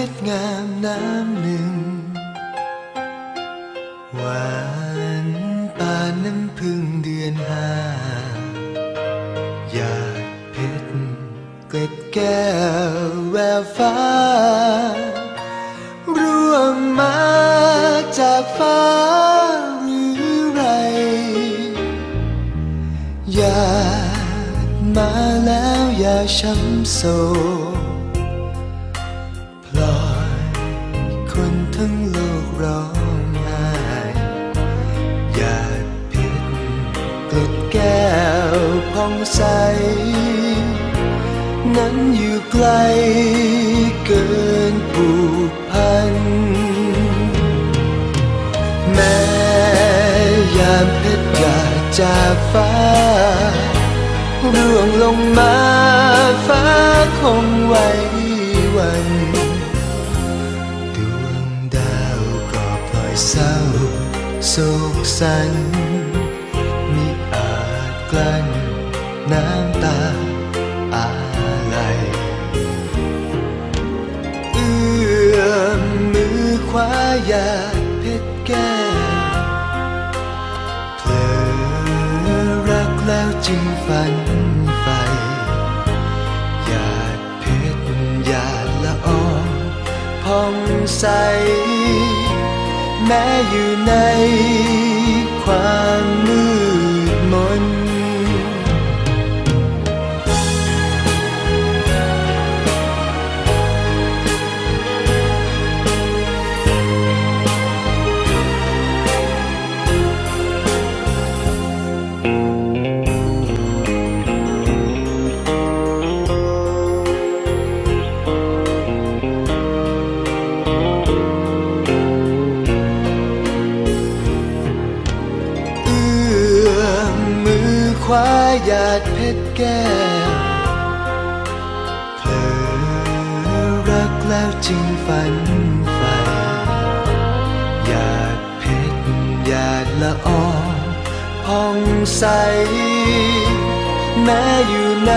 เพชรงามน้ำหนึ่ง หวานปานน้ำพึ่งเดือนห้าอยากเพชรเกล็ดแก้วแววฟ้า ร่วงมาจากฟ้าหรือไร อยากมาแล้วอย่าช้ำโศก ทั้งโลกร้องไห้หยาดพชรเกล็ดแก้วผ่องใส นั้นอยู่ไกลเกินผูกพัน แม้ยามเพชรหยาดจากฟ้าร่วงลงมาฟ้าคงไว้วัน เศร้าโศกสันมิอาจกลั้นน้ำตาอาลัยเอื้อมมือคว้ายาเพชรแก้วเผลอรักแล้วจึงฝันใฝ่หยาดเพชรหยาดละอองผ่องใส แม้อยู่ในความมืดมน คว้าหยาดเพชรแก้วเผลอรักแล้วจึงฝันใฝ่หยาดเพชรหยาดละอองพองใส แม้อยู่ใน